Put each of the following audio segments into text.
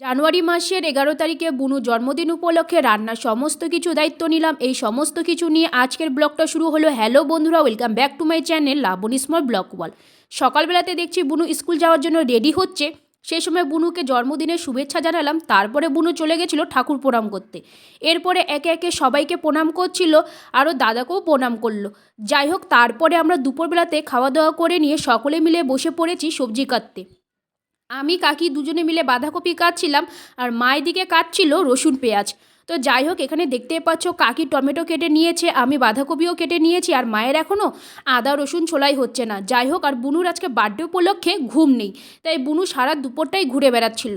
জানুয়ারি মাসের এগারো তারিখে বুনু জন্মদিন উপলক্ষে রান্নার সমস্ত কিছু দায়িত্ব নিলাম। এই সমস্ত কিছু নিয়ে আজকের ব্লগটা শুরু হলো। হ্যালো বন্ধুরা, welcome back to my channel Labani small blog wall. সকালবেলাতে দেখছি বুনু স্কুল যাওয়ার জন্য রেডি হচ্ছে। সেই সময় বুনুকে জন্মদিনের শুভেচ্ছা জানালাম। তারপরে বুনু চলে গেছিল ঠাকুর প্রণাম করতে। এরপরে একে একে সবাইকে প্রণাম করছিল, আরও দাদাকেও প্রণাম করল। যাই হোক, তারপরে আমরা দুপুরবেলাতে খাওয়া দাওয়া করে নিয়ে সকলে মিলে বসে পড়েছি সবজি কাটতে। আমি কাকি দুজনে মিলে বাঁধাকপি কাটছিলাম আর মায়ের দিকে কাটছিল রসুন পেঁয়াজ। তো যাই হোক, এখানে দেখতে পাচ্ছ কাকি টমেটো কেটে নিয়েছে, আমি বাঁধাকপিও কেটে নিয়েছি আর মায়ের এখনও আদা, রসুন ছোলাই হচ্ছে না। যাই হোক, আর বুনুর আজকে বার্থডে উপলক্ষে ঘুম নেই, তাই বুনু সারা দুপুরটাই ঘুরে বেড়াচ্ছিল।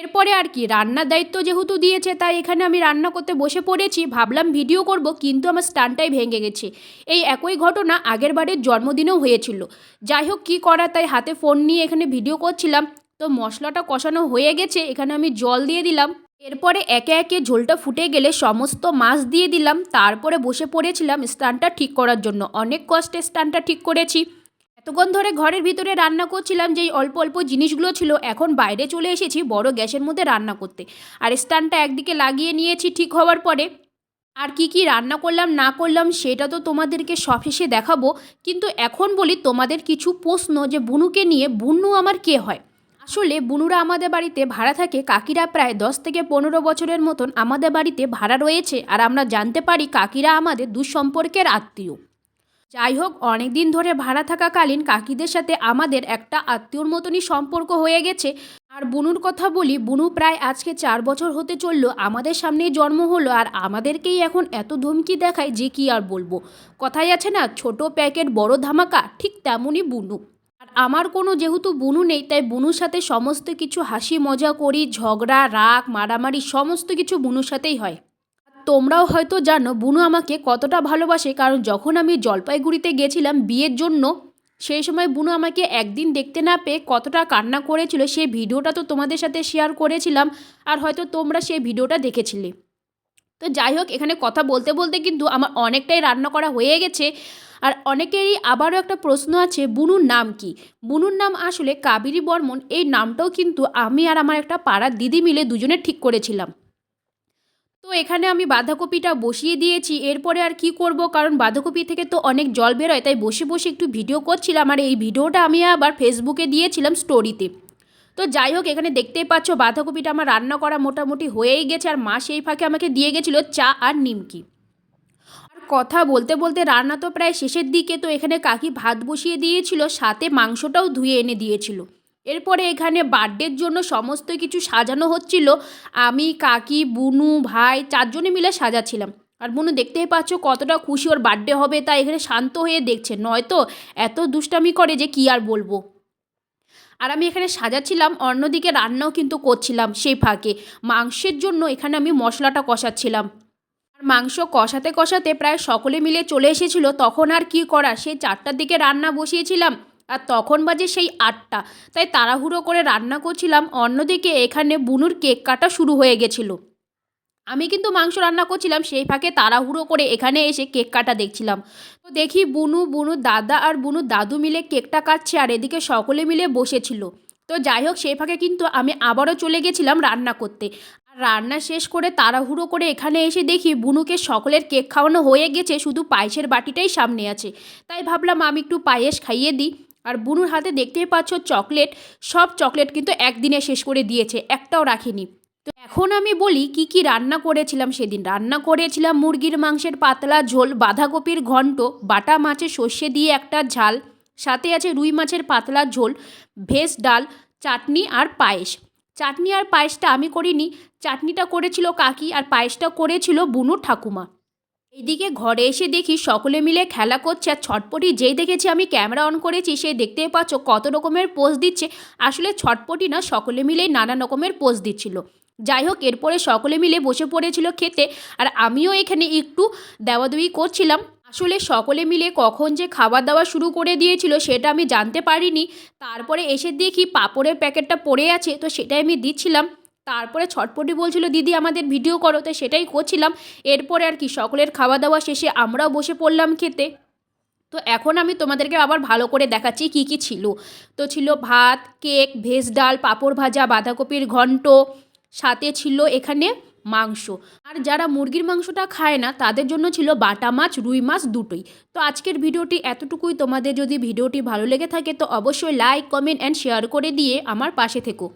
এরপরে আর কি, রান্নার দায়িত্ব যেহেতু দিয়েছে, তাই এখানে আমি রান্না করতে বসে পড়েছি। ভাবলাম ভিডিও করব, কিন্তু আমার স্টানটাই ভেঙে গেছে। এই একই ঘটনা আগের বারের জন্মদিনেও হয়েছিল। যাই হোক, কী করা, তাই হাতে ফোন নিয়ে এখানে ভিডিও করছিলাম। তো মশলাটা কষানো হয়ে গেছে, এখানে আমি জল দিয়ে দিলাম। এরপরে একে একে ঝোলটা ফুটে গেলে সমস্ত মাছ দিয়ে দিলাম। তারপরে বসে পড়েছিলাম স্টানটা ঠিক করার জন্য। অনেক কষ্টে স্টানটা ঠিক করেছি। এতক্ষণ ধরে ঘরের ভিতরে রান্না করছিলাম, যেই অল্প অল্প জিনিসগুলো ছিল, এখন বাইরে চলে এসেছি বড় গ্যাসের মধ্যে রান্না করতে। আর স্টানটা একদিকে লাগিয়ে নিয়েছি ঠিক হওয়ার পরে, আর কি কি রান্না করলাম, না করলাম, সেটা তো তোমাদেরকে সবশেষে দেখাবো। কিন্তু এখন বলি তোমাদের কিছু প্রশ্ন যে বুনুকে নিয়ে, বুনু আমার কে হয়? আসলে বুনুরা আমাদের বাড়িতে ভাড়া থাকে, কাকিরা প্রায় দশ থেকে পনেরো বছরের মতন আমাদের বাড়িতে ভাড়া রয়েছে। আর আমরা জানতে পারি কাকিরা আমাদের দুঃসম্পর্কের আত্মীয়। যাই হোক অনেক দিন ধরে ভাড়া থাকাকালীন কাকিদের সাথে আমাদের একটা আত্মীয়র মতনই সম্পর্ক হয়ে গেছে। আর বুনুর কথা বলি, বুনু প্রায় আজকে চার বছর হতে চলল, আমাদের সামনেই জন্ম হলো, আর আমাদেরকেই এখন এত ধমকি দেখায় যে কি আর বলব। কথাই আছে না, ছোট প্যাকেট, বড় ধামাকা, ঠিক তেমনই বুনু। আর আমার কোনো যেহেতু বুনু নেই, তাই বুনুর সাথে সমস্ত কিছু হাসি মজা করি, ঝগড়া, রাগ, মারামারি, সমস্ত কিছু বুনুর সাথেই হয়। তোমরাও হয়তো জানো, বুনু আমাকে কতটা ভালোবাসে, কারণ যখন আমি জলপাইগুড়িতে গেছিলাম বিয়ের জন্য, সেই সময় বুনু আমাকে একদিন দেখতে না পেয়ে কতটা কান্না করেছিল, সেই ভিডিওটা তো তোমাদের সাথে শেয়ার করেছিলাম, আর হয়তো তোমরা সেই ভিডিওটা দেখেছিলে। তো যাই হোক, এখানে কথা বলতে বলতে কিন্তু আমার অনেকটাই রান্না করা হয়ে গেছে, আর অনেকেরই আবারও একটা প্রশ্ন আছে, বুনুর নাম কি? বুনুর নাম আসলে কাবেরী বর্মন, এই নামটাও কিন্তু আমি আর আমার একটা পাড়ার দিদি মিলে দুজনে ঠিক করেছিলাম। তো এখানে আমি বাঁধাকপিটা বসিয়ে দিয়েছি। এরপরে আর কি করব? কারণ বাঁধাকপি থেকে তো অনেক জল বেরোয়, তাই বসে বসে একটু ভিডিও করছিলাম। আর এই ভিডিওটা আমি আবার ফেসবুকে দিয়েছিলাম স্টোরিতে। তো যাই হোক, এখানে দেখতেই পাচ্ছ, বাঁধাকপিটা আমার রান্না করা মোটামুটি হয়েই গেছে। আর মা সেই ফাঁকে আমাকে দিয়ে গেছিল চা আর নিমকি। আর কথা বলতে বলতে রান্না তো প্রায় শেষের দিকে, তো এখানে কাকি ভাত বসিয়ে দিয়েছিল, সাথে মাংসটাও ধুয়ে এনে দিয়েছিল। এরপরে এখানে বার্থডের জন্য সমস্ত কিছু সাজানো হচ্ছিল। আমি, কাকি, বুনু, ভাই চারজনে মিলে সাজাচ্ছিলাম। আর বুনু, দেখতেই পাচ্ছ কতটা খুশি ওর বার্থডে হবে, তাই এখানে শান্ত হয়ে দেখছে। নয়তো এত দুষ্টামি করে যে কী আর বলব। আর আমি এখানে সাজাচ্ছিলাম, অন্যদিকে রান্নাও কিন্তু করছিলাম সেই ফাঁকে। মাংসের জন্য এখানে আমি মশলাটা কষাচ্ছিলাম। আর মাংস কষাতে কষাতে প্রায় সকলে মিলে চলে এসেছিল, তখন আর কি করা সেই চারটার দিকে রান্না বসিয়েছিলাম। আর তখন বাজে সেই আটটা। তাই তাড়াহুড়ো করে রান্না করছিলাম, অন্যদিকে এখানে বুনুর কেক কাটা শুরু হয়ে গেছিল। আমি কিন্তু মাংস রান্না করছিলাম, সেই ফাঁকে তাড়াহুড়ো করে এখানে এসে কেক কাটা দেখছিলাম। তো দেখি বুনু বুনু দাদা আর বুনু দাদু মিলে কেকটা কাটছে আর এদিকে সকলে মিলে বসেছিল। তো যাই হোক, সেই ফাঁকে কিন্তু আমি আবারও চলে গেছিলাম রান্না করতে। আর রান্না শেষ করে তাড়াহুড়ো করে এখানে এসে দেখি বুনুকে সকলের কেক খাওয়ানো হয়ে গেছে, শুধু পায়েসের বাটিটাই সামনে আছে। তাই ভাবলাম আমি একটু পায়েস খাইয়ে দিই। আর বুনুর হাতে দেখতেই পাচ্ছ চকলেট, সব চকলেট কিন্তু একদিনে শেষ করে দিয়েছে, একটাও রাখিনি। তো এখন আমি বলি কি কি রান্না করেছিলাম সেদিন। রান্না করেছিলাম মুরগির মাংসের পাতলা ঝোল, বাঁধাকপির ঘন্ট, বাটা মাছের সর্ষে দিয়ে একটা ঝাল, সাথে আছে রুই মাছের পাতলা ঝোল, ভেজ ডাল, চাটনি আর পায়েস। চাটনি আর পায়েসটা আমি করিনি, চাটনিটা করেছিল কাকি আর পায়েসটা করেছিল বুনুর ঠাকুমা। এইদিকে ঘরে এসে দেখি সকলে মিলে খেলা করছে আর ছটপটি যেই দেখেছি আমি ক্যামেরা অন করেছি সে দেখতেই পাচ্ছ কত রকমের পোজ দিচ্ছে। আসলে ছটপটি না, সকলে মিলেই নানা রকমের পোজ দিচ্ছিল। যাই হোক, এরপরে সকলে মিলে বসে পড়েছিল খেতে আর আমিও এখানে একটু দেওয়াদুয়ি করছিলাম। আসলে সকলে মিলে কখন যে খাবার দাওয়া শুরু করে দিয়েছিল, সেটা আমি জানতে পারিনি। তারপরে এসে দেখি পাপড়ের প্যাকেটটা পড়ে আছে, তো সেটাই আমি দিচ্ছিলাম। তারপরে ছটপটি বলছিল, দিদি, আমাদের ভিডিও করো। তো সেটাই করছিলাম। এরপরে আর কি, সকলের খাওয়া দাওয়া শেষে আমরাও বসে পড়লাম খেতে। তো এখন আমি তোমাদেরকে আবার ভালো করে দেখাচ্ছি কি কি ছিল। তো ছিল ভাত, কেক, ভেজ ডাল, পাঁপড় ভাজা, বাঁধাকপির ঘন্ট, সাথে ছিল এখানে মাংস। আর যারা মুরগির মাংসটা খায় না, তাদের জন্য ছিল বাটা মাছ, রুই মাছ দুটোই। তো আজকের ভিডিওটি এতটুকুই। তোমাদের যদি ভিডিওটি ভালো লেগে থাকে, তো অবশ্যই লাইক কমেন্ট অ্যান্ড শেয়ার করে দিয়ে আমার পাশে থেকো।